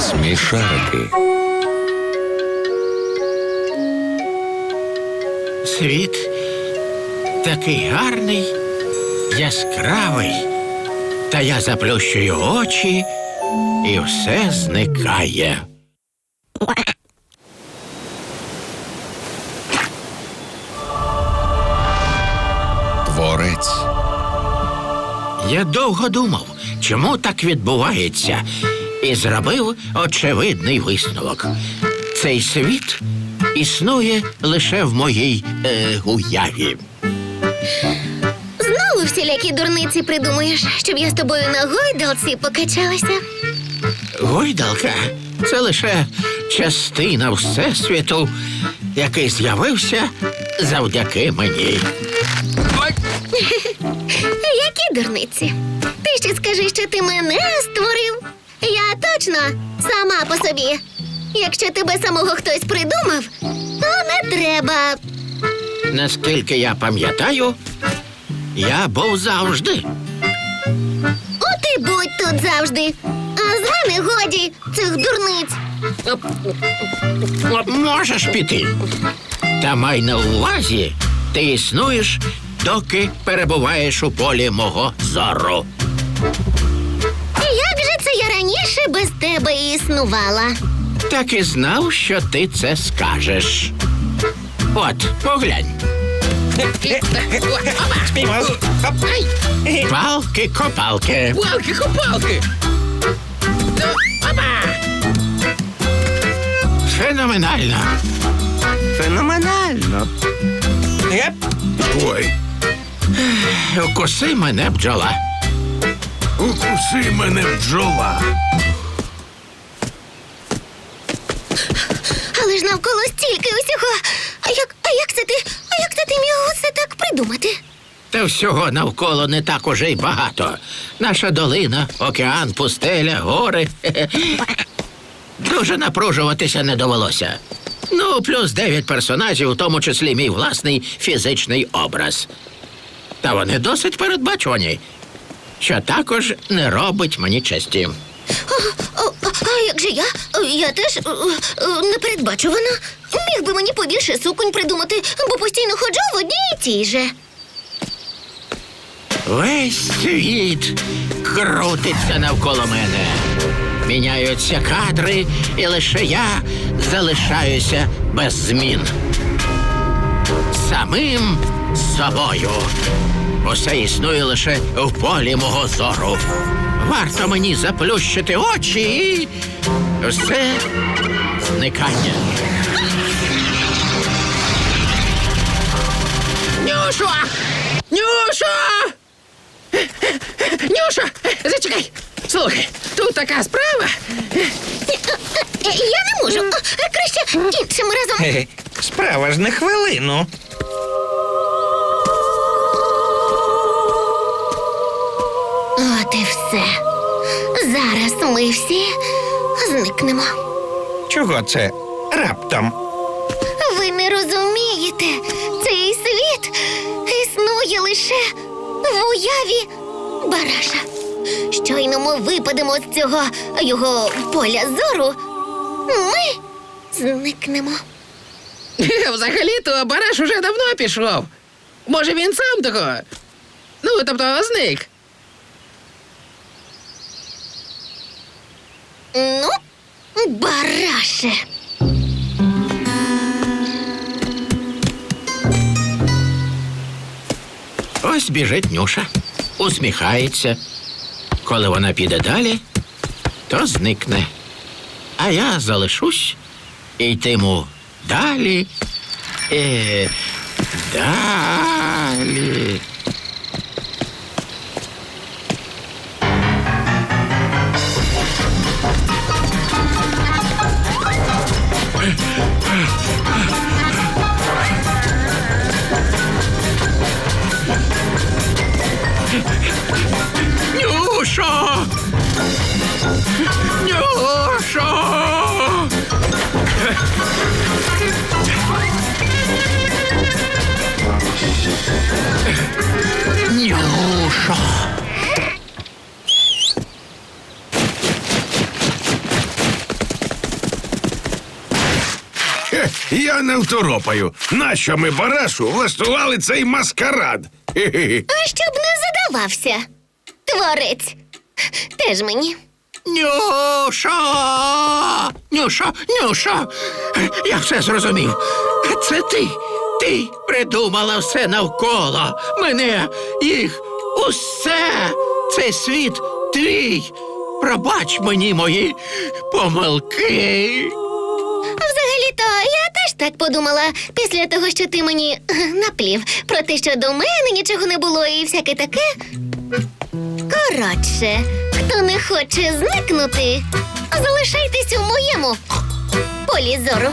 Смішарики. Світ такий гарний, яскравий, та я заплющую очі, і все зникає. Я довго думав, чому так відбувається, і зробив очевидний висновок. Цей світ існує лише в моїй е, уяві. Знову всілякі дурниці придумуєш, щоб я з тобою на гойдалці покачалася. Гойдалка це лише частина всесвіту, який з'явився завдяки мені. Ой, Які дурниці? Ти ще скажи, що ти мене створив. Я точно сама по собі. Якщо тебе самого хтось придумав, то не треба. наскільки я пам'ятаю, я був завжди. От і будь тут завжди. А з мене годі цих дурниць. Можеш піти. Та май на увазі, ти існуєш, доки перебуваєш у полі мого зору. Як же це я раніше без тебе існувала? Так і знав, що ти це скажеш. От, поглянь. Спіймав. Хоп. Палки-копалки. Палки-копалки. Феноменально. Феноменально. Ой, Укуси мене бджола. укуси мене бджола. Але ж навколо стільки усього. А як, а як це ти? А як це ти міг усе так придумати? Та всього навколо не так уже й багато. Наша долина, океан, пустеля, гори. Дуже напружуватися не довелося. Ну, плюс дев'ять персонажів, у тому числі мій власний фізичний образ. Та вони досить передбачувані, що також не робить мені честі. А, а, а як же я? Я теж е, е, непередбачувана. Міг би мені побільше суконь придумати, бо постійно ходжу в одній і тій же. Весь світ крутиться навколо мене. Міняються кадри, і лише я залишаюся без змін. Самим собою. Усе існує лише в полі мого зору. Варто мені заплющити очі і все зникає. Нюшо! Нюшо! Нюша, зачекай. Слухай, тут така справа. Я не можу. Краще іншим разом. Справа ж не хвилину. От і все. Зараз ми всі зникнемо. Чого це? Раптом. Ви не розумієте, цей світ існує лише в уяві бараша. Щойно ми випадемо з цього його поля зору, ми зникнемо. Взагалі-то Бараш уже давно пішов. Може, він сам того. Ну, тобто, зник. Ну, бараше. Ось біжить Нюша, усміхається. Коли вона піде далі, то зникне. А я залишусь і йтиму далі. Е, далі. душа. Я не второпаю. Нащо ми барашу влаштували цей маскарад? А щоб не задавався. Творець. Теж мені. Нюша! Нюша, Нюша! Я все зрозумів. Це ти. Ти придумала все навколо. Мене, їх, усе. Цей світ твій. Пробач мені мої помилки. Взагалі-то я теж так подумала після того, що ти мені е, наплів про те, що до мене нічого не було і всяке таке. Коротше, хто не хоче зникнути, залишайтесь у моєму полі зору.